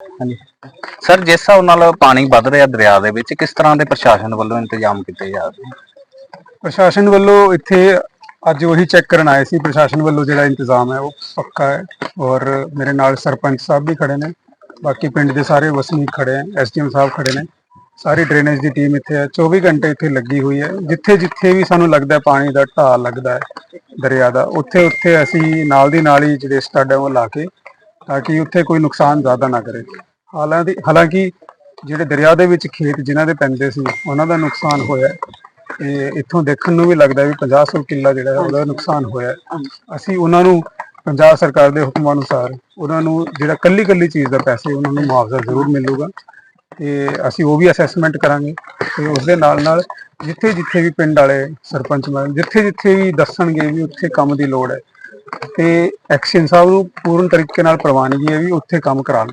ਹਾਂਜੀ। ਸਰ ਜਿਸ ਹਿਸਾਬ ਨਾਲ ਪਾਣੀ ਵੱਧ ਰਿਹਾ ਦਰਿਆ ਦੇ ਵਿੱਚ ਕਿਸ ਤਰ੍ਹਾਂ ਦੇ ਪ੍ਰਸ਼ਾਸਨ ਵੱਲੋਂ ਇੰਤਜ਼ਾਮ ਕੀਤੇ ਜਾ ਰਹੇ ਪ੍ਰਸ਼ਾਸਨ ਵੱਲੋਂ ਇੱਥੇ ਅੱਜ ਉਹੀ ਚੈੱਕ ਕਰਨ ਆਏ ਸੀ। ਪ੍ਰਸ਼ਾਸਨ ਵੱਲੋਂ ਜਿਹੜਾ ਇੰਤਜ਼ਾਮ ਹੈ ਉਹ ਪੱਕਾ ਹੈ ਔਰ ਮੇਰੇ ਨਾਲ ਸਰਪੰਚ ਸਾਹਿਬ ਵੀ ਖੜੇ ਨੇ। ਬਾਕੀ ਪਿੰਡ ਦੇ ਸਾਰੇ ਵਸਨੀਕ ਖੜੇ ਹੈ ਐਸਡੀਐਮ ਸਾਹਿਬ ਖੜੇ ਨੇ। ਸਾਰੀ ਡਰੇਨੇਜ ਦੀ ਟੀਮ ਇੱਥੇ ਹੈ। 24 ਘੰਟੇ ਇੱਥੇ ਲੱਗੀ ਹੋਈ ਹੈ। ਜਿੱਥੇ ਜਿੱਥੇ ਵੀ ਸਾਨੂੰ ਲੱਗਦਾ ਪਾਣੀ ਦਾ ਢਾਹ ਲੱਗਦਾ ਹੈ ਦਰਿਆ ਦਾ ਉੱਥੇ ਉੱਥੇ ਅਸੀਂ ਨਾਲ ਦੀ ਨਾਲ ਹੀ ਜਿਹੜੇ ਸਟੱਡ ਹੈ ਉਹ ਲਾ ਕੇ ਤਾਂ ਕਿ ਉੱਥੇ ਕੋਈ ਨੁਕਸਾਨ ਜ਼ਿਆਦਾ ਨਾ ਕਰੇ। ਹਾਲਾਂਕਿ ਹਾਲਾਂਕਿ ਜਿਹੜੇ ਦਰਿਆ ਦੇ ਵਿੱਚ ਖੇਤ ਜਿਨ੍ਹਾਂ ਦੇ ਪੈਂਦੇ ਸੀ, ਉਹਨਾਂ ਦਾ ਨੁਕਸਾਨ ਹੋਇਆ। ਹੈ। ਤੇ ਇੱਥੋਂ ਦੇਖਣ ਨੂੰ ਵੀ ਲੱਗਦਾ ਵੀ 50 ਸੌ ਕਿੱਲਾ ਜਿਹੜਾ ਉਹਦਾ ਨੁਕਸਾਨ ਹੋਇਆ। ਅਸੀਂ ਉਹਨਾਂ ਨੂੰ, ਪੰਜਾਬ ਸਰਕਾਰ ਦੇ ਹੁਕਮਾਂ ਅਨੁਸਾਰ ਉਹਨਾਂ ਨੂੰ ਜਿਹੜਾ ਕੱਲੀ ਕੱਲੀ ਚੀਜ਼ ਦਾ ਪੈਸੇ ਉਹਨਾਂ ਨੂੰ ਮੁਆਵਜ਼ਾ ਜ਼ਰੂਰ ਮਿਲੂਗਾ। ਤੇ ਅਸੀਂ ਉਹ ਵੀ ਅਸੈਸਮੈਂਟ ਕਰਾਂਗੇ। ਤੇ ਉਸ ਦੇ ਨਾਲ ਨਾਲ ਜਿੱਥੇ ਜਿੱਥੇ ਵੀ ਪਿੰਡ ਵਾਲੇ ਸਰਪੰਚ ਮੈਂਬਰ ਜਿੱਥੇ ਜਿੱਥੇ ਵੀ ਦੱਸਣਗੇ ਵੀ ਉੱਥੇ ਕੰਮ ਦੀ ਲੋੜ ਹੈ ਤੇ ਐਕਸ਼ਨ ਸਾਹਿਬ ਨੂੰ ਪੂਰਨ ਤਰੀਕੇ ਨਾਲ ਪ੍ਰਵਾਨਗੀ ਹੈ ਵੀ ਉੱਥੇ ਕੰਮ ਕਰਾਉਣ